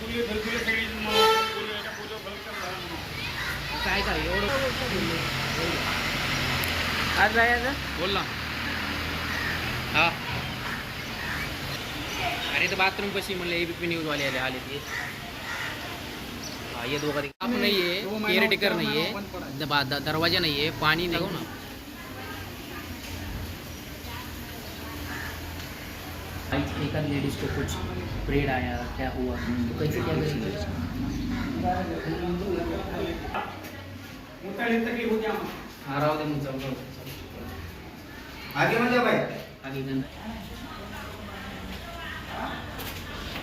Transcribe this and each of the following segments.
घरकुले सगळी झाला म्हणून. काय काय एवढं आज जायचं बोल ना. हा. अरे तर बाथरूम कशी म्हणलं एबीपी न्यूज वाले आले आले ते. हा ये दोघा आप नाही आहे केअरटेकर नाही आहे द- द- दरवाजा नाही आहे पाणी नाही. हो एक लेडीज को कुछ ब्रेड आया क्या हुआ? तो कैसे क्या करेंगे हा राहू दे जाऊ आगे म्हणजे बाई आगे गन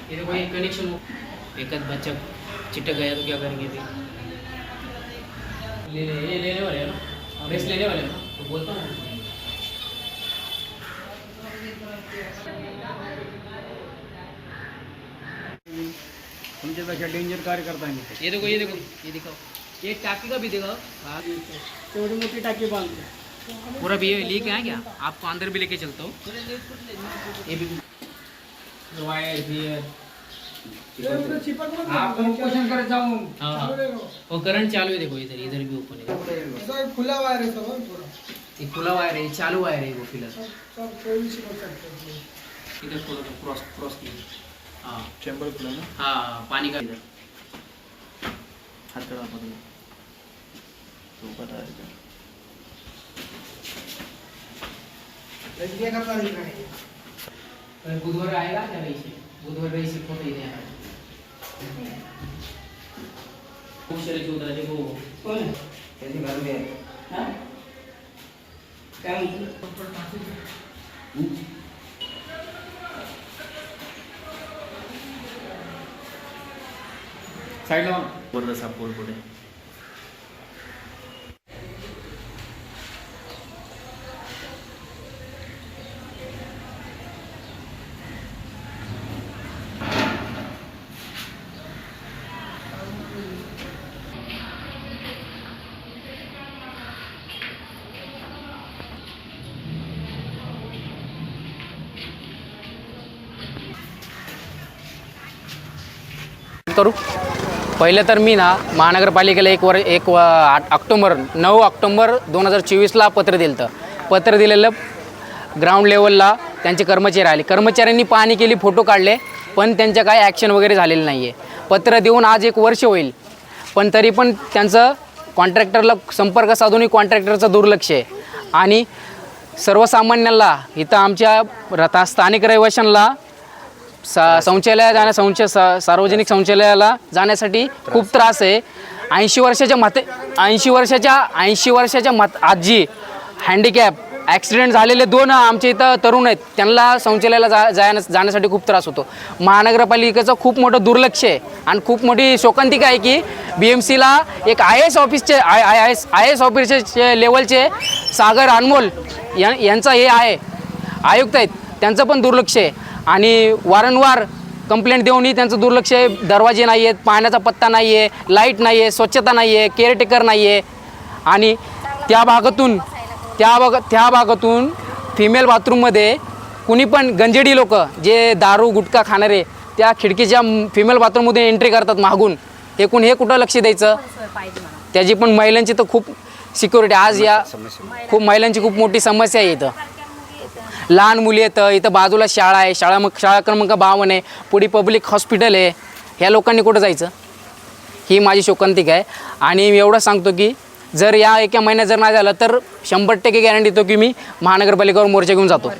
ये देखो ये कनेक्शन एक आध बच्चा चिटक गया तो क्या करेंगे फिर? ले ले ये लेने वाले हैं ना? रेस लेने वाले हैं ना? तो बोलता हूँ। तुमच्यापेक्षा डेंजर कार्य करताय मी ये देखो ये देखो ये दिखाओ। ये टाकी का भी दिखाओ। हाँ। तेवढी मोठी टाकी बांधली पूरा भी लेके आए क्या? आपको अंदर भी लेके चलता हूँ। ये भी। वायर करत जाऊ। हाँ हाँ। वो करंट चालू है देखो इधर इधर भी ओपन है। खुला वायर आहे सगळं थोडं ये खुला वायर है चालू वायर है वो फ़िलहाल इधर क्रॉस क्रॉस हाँ. चेंबर खुला ना? हाँ पानी का इधर हाथ कड़ा पकड़ो तो पता है कल बुधवार आएगा क्या रही से बुधवार रही से फोटो इधर आएगा खूब सारे जो उधर देखो त्याची गरमी आहे हाँ? काय म्हणतो? சைடில் வாங்க ஒரு ரசா போல் போடு Toru. पहिलं तर मी ना महानगरपालिकेला एक वर एक व- आठ नऊ ऑक्टोंबर दोन हजार चोवीसला पत्र दिलं होतं पत्र दिलेलं ग्राउंड लेवलला त्यांचे कर्मचारी आले कर्मचाऱ्यांनी पाहणी केली फोटो काढले पण त्यांच्या काही ॲक्शन वगैरे झालेलं नाही आहे पत्र देऊन आज एक वर्ष होईल. पण तरी पण त्यांचं कॉन्ट्रॅक्टरला संपर्क साधूनही कॉन्ट्रॅक्टरचं दुर्लक्ष आहे. आणि सर्वसामान्यांना इथं आमच्या रथा स्थानिक रहिवाशांना सा शौचालयात जाण्या शौच सा- सार्वजनिक शौचालयाला जाण्यासाठी खूप त्रास. आहे. ऐंशी वर्षाच्या मते ऐंशी वर्षाच्या ऐंशी वर्षाच्या मत आजी हँडिकॅप ॲक्सिडेंट झालेले दोन आमच्या इथं तरुण आहेत. त्यांना शौचालयाला जा जाण्या जाण्यासाठी खूप त्रास होतो. महानगरपालिकेचं खूप मोठं दुर्लक्ष आहे. आणि खूप मोठी शोकांतिका आहे की बी एम सीला एक आय एस ऑफिसचे I I S I S ऑफिसचे लेवलचे सागर अनमोल या यांचं हे आहे. आयुक्त आहेत. त्यांचं पण दुर्लक्ष आहे. आणि वारंवार कंप्लेंट देऊनही त्यांचं दुर्लक्ष आहे. दरवाजे नाही आहेत पाण्याचा पत्ता नाही आहे लाइट नाही आहे स्वच्छता नाही आहे केअरटेकर नाही आहे आणि त्या भागातून त्या भाग त्या भागातून फिमेल बाथरूममध्ये कुणी पण गंजेडी लोक जे दारू गुटखा खाणारे त्या खिडकीच्या फिमेल बाथरूममध्ये एंट्री करतात मागून. हे कोण हे कुठं लक्ष द्यायचं? त्याची पण महिलांची तर खूप सिक्युरिटी आज या खूप महिलांची खूप मोठी समस्या आहे इथं. लहान मुली येतं इथं बाजूला शाळा आहे शाळा मग शाळा क्रमांक बावन आहे पुढे पब्लिक हॉस्पिटल आहे. ह्या लोकांनी कुठं जायचं? ही माझी शोकांतिक आहे. आणि मी एवढं सांगतो की जर या एका महिन्यात जर नाही झालं तर शंभर टक्के गॅरंटी देतो की मी महानगरपालिकेवर मोर्चा घेऊन जातो.